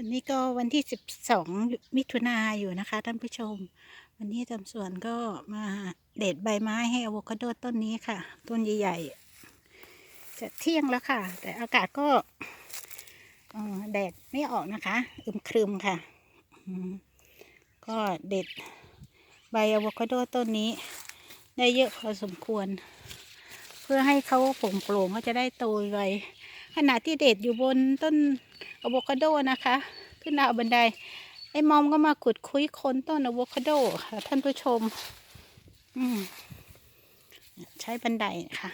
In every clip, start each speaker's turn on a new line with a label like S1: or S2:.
S1: วันนี้ก็วันที่สิบสองมิถุนาอยู่นะคะท่านผู้ชม วันนี้ทำสวนก็มาเด็ดใบไม้ให้อะโวคาโดต้นนี้ค่ะ ต้นใหญ่ๆ จะเที่ยงแล้วค่ะ แต่อากาศก็แดดไม่ออกนะคะ อึมครึมค่ะ ก็เด็ดใบอะโวคาโดต้นนี้ ได้เยอะพอสมควร เพื่อให้เขาโปร่งเขาจะได้โตไวขณะที่เด็ดอยู่บนต้น อะโวคาโดนะคะ ขึ้นราวบันได ไอ้มอมก็มาขุดคุยค้นต้นอะโวคาโดค่ะท่านผู้ชม อืมใช้บันไดค่ะ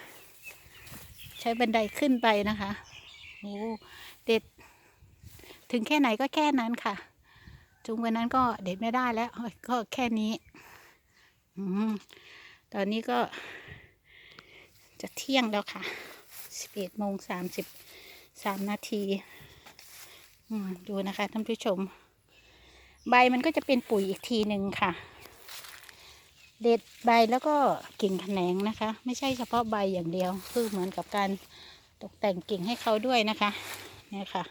S1: ใช้บันไดขึ้นไปนะคะโอ้เด็ด ถึงแค่ไหนก็แค่นั้นค่ะ จุงวันนั้นก็เด็ดไม่ได้แล้ว ก็แค่นี้อืมตอนนี้ก็ จะเที่ยงแล้วค่ะสิบเอ็ดโมงสามสิบสามนาที ดูนะคะท่านผู้ชม ใบมันก็จะเป็นปุ๋ยอีกทีหนึ่งค่ะ เด็ดใบแล้วก็กิ่งแขนงนะคะ ไม่ใช่เฉพาะใบอย่างเดียว คือเหมือนกับการตกแต่งกิ่งให้เขาด้วยนะคะเนี่ยค่ะ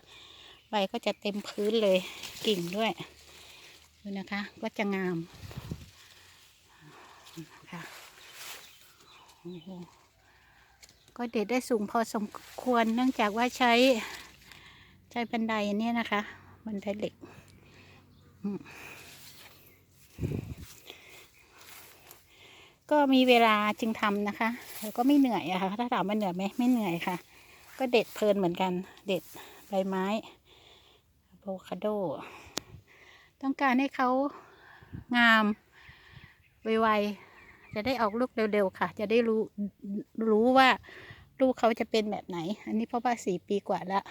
S1: ใบก็จะเต็มพื้นเลยกิ่งด้วยดูนะคะ ก็จะงามค่ะโอ้โหก็เด็ดได้สูงพอสมควรเนื่องจากว่าใช้ ใช้บันไดอันนี้นะคะ บันไดเหล็ก ก็มีเวลาจึงทำนะคะ แล้วก็ไม่เหนื่อยอะค่ะ ถ้าถามว่าเหนื่อยไหมไม่เหนื่อยค่ะ ก็เด็ดเพลินเหมือนกัน เด็ดใบไม้อะโวคาโด ต้องการให้เขางามไวๆ จะได้ออกลูกเร็วๆ ค่ะ จะได้รู้รู้ว่าลูกเขาจะเป็นแบบไหน อันนี้เพราะว่าสี่ปีกว่าแล้ว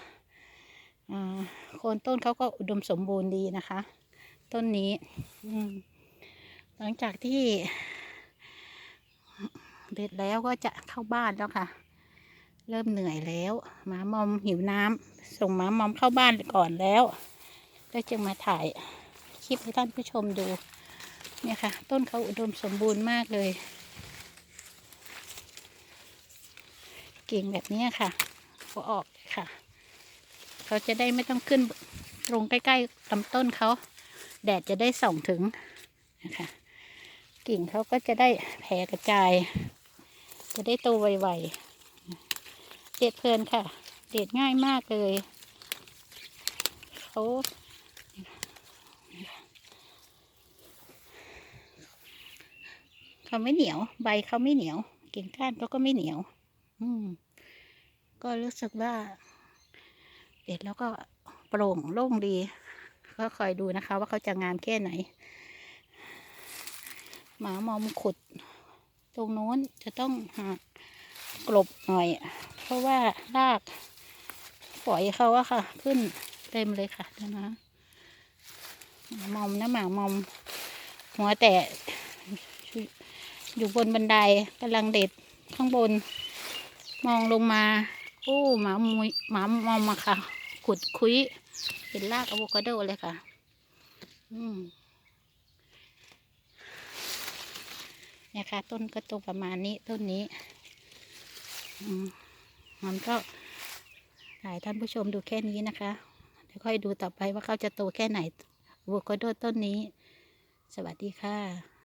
S1: โคนต้นเขาก็อุดมสมบูรณ์ดีนะคะ ต้นนี้หลังจากที่เด็ดแล้วก็จะเข้าบ้านแล้วค่ะ เริ่มเหนื่อยแล้วหมามอมหิวน้ำส่งหมามอมเข้าบ้านก่อนแล้วแล้วจึงมาถ่ายคลิปให้ท่านผู้ชมดู เนี่ยค่ะ ต้นเขาอุดมสมบูรณ์มากเลย กิ่งแบบนี้ค่ะก็ออกค่ะ เขาจะได้ไม่ต้องขึ้นตรงใกล้ๆลำต้นเขา แดดจะได้ส่องถึงนะคะกิ่งเขาก็จะได้แผ่กระจาย จะได้โตไวๆเด็ดเพลินค่ะ เด็ดง่ายมากเลยเขาเขาไม่เหนียว ใบเขาไม่เหนียว กิ่งก้านเขาก็ไม่เหนียว อืม ก็รู้สึกว่า เด็ดแล้วก็โปร่งโล่งดี ก็คอยดูนะคะ ว่าเขาจะงามแค่ไหน หมามอมขุด ตรงโน้นจะต้องหักกลบหน่อย เพราะว่ารากฝอยเขาอะค่ะ ขึ้นเต็มเลยค่ะดูนะหมามอมนะหมามอม หัวแต่อยู่บนบันไดกำลังเด็ดข้างบน มองลงมา โอ้หมามุยหมามอมมาค่ะ ขุดคุยเป็นรากอะโวคาโดเลยค่ะ อืมเนี่ยค่ะ ต้นก็โตประมาณนี้ต้นนี้ อืมมันก็ถ่ายท่านผู้ชมดูแค่นี้นะคะเดี๋ยวค่อยดูต่อไปว่าเขาจะโตแค่ไหนอะโวคาโดต้นนี้ สวัสดีค่ะ